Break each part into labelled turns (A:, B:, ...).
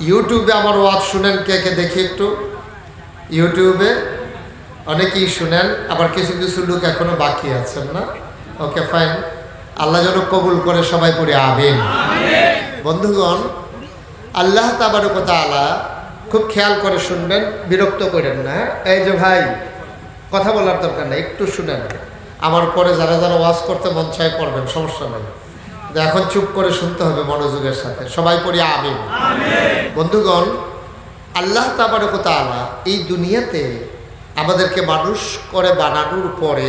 A: ইউটিউবে আমার ওয়াজ শুনেন কে কে দেখি একটু। ইউটিউবে অনেকেই শুনেন, আবার কিছু কিছু লোক এখনও বাকি আছেন না। ওকে, ফাইন। আল্লাহ যেন কবুল করে সবাই পড়ে আবেন বন্ধুগণ, আল্লাহ তাবারকতা আলা খুব খেয়াল করে শুনবেন, বিরক্ত করেন না। এই যে ভাই, কথা বলার দরকার নেই, একটু শুনেন। আমার পরে যারা যারা ওয়াজ করতে মন চায় করবেন সমস্যা নেই। এখন চুপ করে শুনতে হবে মনোযোগের সাথে। সবাই পড়ে আবেন বন্ধুগণ আল্লাহ তাবারকতা আলা এই দুনিয়াতে আমাদেরকে মানুষ করে বানানোর পরে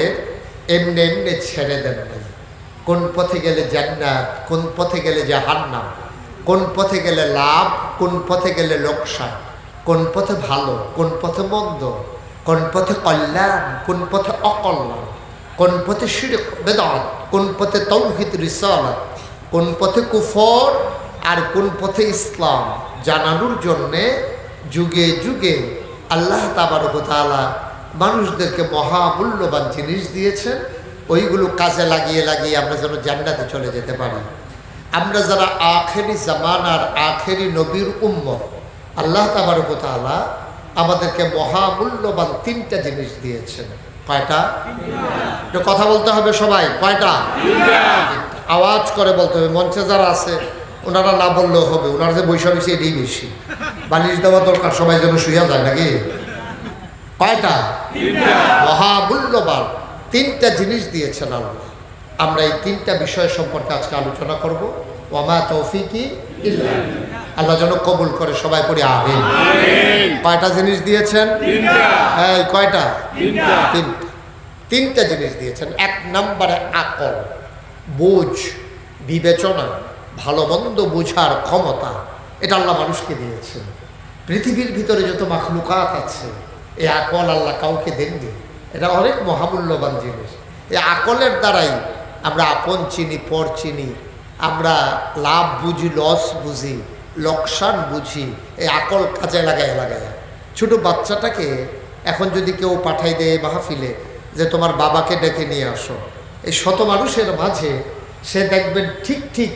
A: এমনি এমনি ছেড়ে দেন নাই। কোন পথে গেলে জান্নাত কোন পথে গেলে জাহান্নাম কোন পথে গেলে লাভ কোন পথে গেলে লোকসান কোন পথে ভালো কোন পথে মন্দ কোন পথে কল্যাণ কোন পথে অকল্যাণ কোন পথে শিরক বেদাত কোন পথে তৌহিদ রিসালাত, কোন পথে কুফর আর কোন পথে ইসলাম জানানোর জন্যে যুগে যুগে আল্লাহ তাবার তাবারকতালা মানুষদেরকে মহামূল্যবান জিনিস দিয়েছেন। ওইগুলো কাজে লাগিয়ে লাগিয়ে আমরা যেন জান্নাতে চলে যেতে পারি। আমরা যারা আখেরি জামানার আখেরি নবীর উম্মত, আল্লাহ তাবারকতালা আমাদেরকে মহামূল্যবান তিনটা জিনিস দিয়েছেন। কয়টা? একটু কথা বলতে হবে সবাই, কয়টা? আওয়াজ করে বলতে হবে, মঞ্চে যারা আছে, ওনারা না বললেও হবে, ওনারা যে বৈশা রয়েছে এটাই বেশি। বালিশ দেওয়া দরকার, সবাই যেন শুয়ে যায় নাকি? কয়টা? মহামূল্যবান তিনটা জিনিস দিয়েছেন আল্লাহ। আমরা এই তিনটা বিষয় সম্পর্কে আজকে আলোচনা করব। ওমা তৌফিকি ইল্লা আল্লাহ যেন কবুল করে সবাই পড়ে আবেন কয়টা জিনিস দিয়েছেন? এই কয়টা? তিনটা। তিনটা। জিনিস দিয়েছেন। এক নম্বরে আকল বুঝ বিবেচনা ভালো মন্দ বুঝার ক্ষমতা। এটা আল্লাহ মানুষকে দিয়েছেন। পৃথিবীর ভিতরে যত মাখলুকাত আছে এই আকল আল্লাহ কাউকে দেননি। এটা অনেক মহামূল্যবান জিনিস। এই আকলের দ্বারাই আমরা আপন চিনি পর চিনি। আমরা লাভ বুঝি লস বুঝি। লোকসান বুঝি, এই আকল কাজে লাগায় লাগায়। ছোট বাচ্চাটাকে এখন যদি কেউ পাঠাই দেয় মাহফিলে যে তোমার বাবাকে ডেকে নিয়ে আসো, এই শত মানুষের মাঝে সে দেখবেন ঠিক ঠিক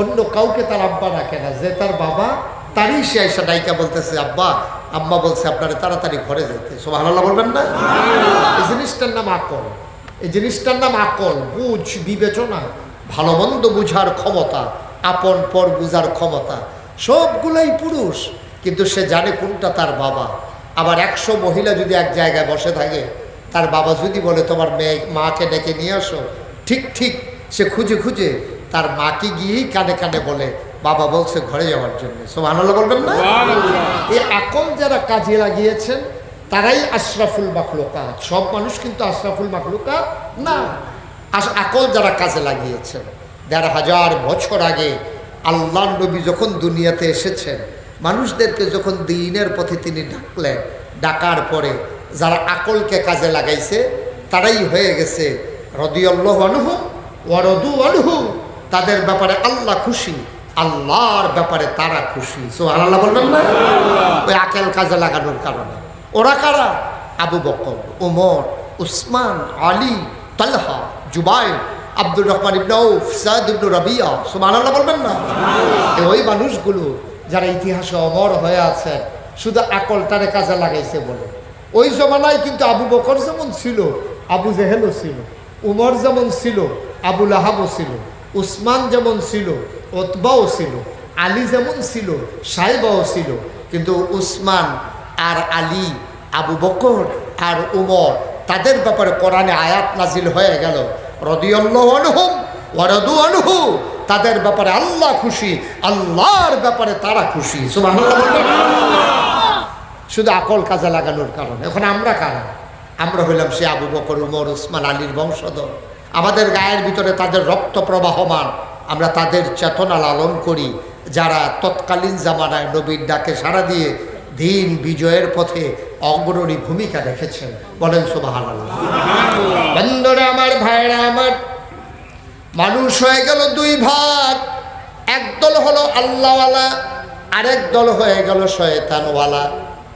A: অন্য কাউকে তার আব্বা রাখে না, যে তার বাবা, তারই সে আইসা ডাইকা বলতেছে, আব্বা, আম্মা বলছে আপনারা তাড়াতাড়ি ঘরে যেতে। সব আল্লাহ বলবেন না? এই জিনিসটার নাম আকল। এই জিনিসটার নাম আকল, বুঝ, বিবেচনা, ভালো মন্দ বুঝার ক্ষমতা, আপন পর বুঝার ক্ষমতা। সবগুলোই পুরুষ কিন্তু সে জানে কোনটা তার বাবা। আবার একশো মহিলা যদি এক জায়গায় বসে থাকে তার বাবা যদি বলে তোমার মেয়ে মাকে ডেকে নিয়ে আসো। ঠিক ঠিক সে খুঁজে খুঁজে তার মাকে গিয়েই কানে কানে বলে বাবা বলছে ঘরে যাওয়ার জন্য। সব আনন্দ বলবেন না? এই আকল যারা কাজে লাগিয়েছেন তারাই আশরাফুল মাখলুকাত। সব মানুষ কিন্তু আশরাফুল মাখলুকাত না। আকল যারা কাজে লাগিয়েছেন দেড় হাজার বছর আগে আল্লাহ নবী যখন দুনিয়াতে এসেছেন, মানুষদেরকে যখন দিনের পথে তিনি ডাকলেন, ডাকার পরে যারা আকলকে কাজে লাগাইছে, তারাই হয়ে গেছে রদিয়াল্লাহ আনহু ওয়ারদু আনহু। তাদের ব্যাপারে আল্লাহ খুশি, আল্লাহর ব্যাপারে তারা খুশি। সো আল্লাহ বলবেন না? ওই আকেল কাজে লাগানোর কারণে। ওরা কারা? আবু বকর ওমর উসমান, আলী, তালহা জুবাই আব্দুর রহমান ইবনাউফ সাদ ইবনু রবিয়া সুবহানাল্লাহ বলবেন না? এই ওই মানুষগুলো যারা ইতিহাসে অমর হয়ে আছেন শুধু আকলটারে কাজে লাগাইছে বলে। ওই জমানায় কিন্তু আবু বকর যেমন ছিল আবু জেহেলও ছিল উমর যেমন ছিল আবু লাহাবও ছিল উসমান যেমন ছিল ওতবাও ছিল আলী যেমন ছিল সাহেবাও ছিল কিন্তু উসমান আর আলী আবু বকর আর উমর তাদের ব্যাপারে কোরআনে আয়াত নাজিল হয়ে গেল। তাদের ব্যাপারে আল্লাহ খুশি, আল্লাহর ব্যাপারে তারা খুশি। শুধু আকল কাজে লাগানোর কারণে। এখন আমরা কারা? আমরা হইলাম সে আবু বকর, উমর, উসমান, আলীর বংশধর। আমাদের গায়ের ভিতরে তাদের রক্ত প্রবাহমান। আমরা তাদের চেতনা লালন করি। যারা তৎকালীন জামানায় নবীর ডাকে সাড়া দিয়ে দিন বিজয়ের পথে অগ্রণী ভূমিকা রেখেছেন। বলেন বন্ধুরা আমার ভাইরা আমার। মানুষ হয়ে গেল দুই ভাগ। একদল হলো আল্লাহওয়ালা, আরেক দল হয়ে গেল শয়তানওয়ালা।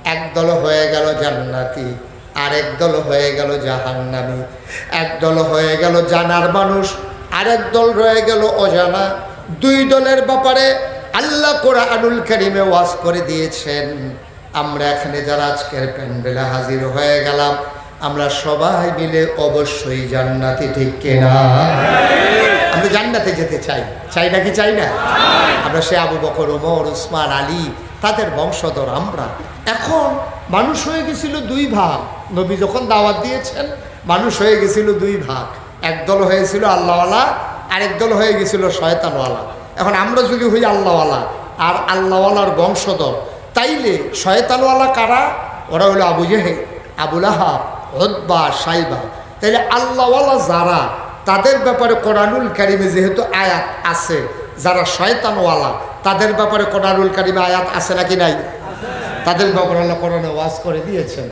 A: একদল হয়ে গেল জান্নাতি, আরেক দল হয়ে গেল জাহান্নামি। একদল হয়ে গেল জানার মানুষ, আরেক দল রয়ে গেল অজানা। দুই দলের ব্যাপারে আল্লাহ কোরআনুল করিমে ওয়াজ করে দিয়েছেন। আমরা এখানে যারা আজকের প্যান্ডেলে হাজির হয়ে গেলাম, আমরা সবাই মিলে অবশ্যই জান্নাতি, ঠিক কেনা? আমরা জান্নাতে যেতে চাই। চাই নাকি চাই না? আমরা সে আবু বকর, ওমর, উসমান, আলী, তাদের বংশধর, আমরা। এখন মানুষ হয়ে গেছিল দুই ভাগ। নবী যখন দাওয়াত দিয়েছেন, মানুষ হয়ে গেছিল দুই ভাগ। একদল হয়েছিল আল্লাহওয়ালা, আরেক দল হয়ে গেছিল শয়তানওয়ালা। এখন আমরা যদি হই আল্লাহওয়ালা, আর আল্লাহওয়ালার বংশধর, তাইলে শয়তানওয়ালা কারা? ওরা হলো আবু জেহে আবুল আহাব হদ্বা সাইবা। তাইলে আল্লাহওয়ালা যারা, তাদের ব্যাপারে কোরআনুল কারিমে যেহেতু আয়াত আছে, যারা শয়তানওয়ালা, তাদের ব্যাপারে কোরআনুল কারিমে আয়াত আছে নাকি নাই? তাদের ব্যাপারে আল্লাহ কোরআনে ওয়াজ করে দিয়েছেন।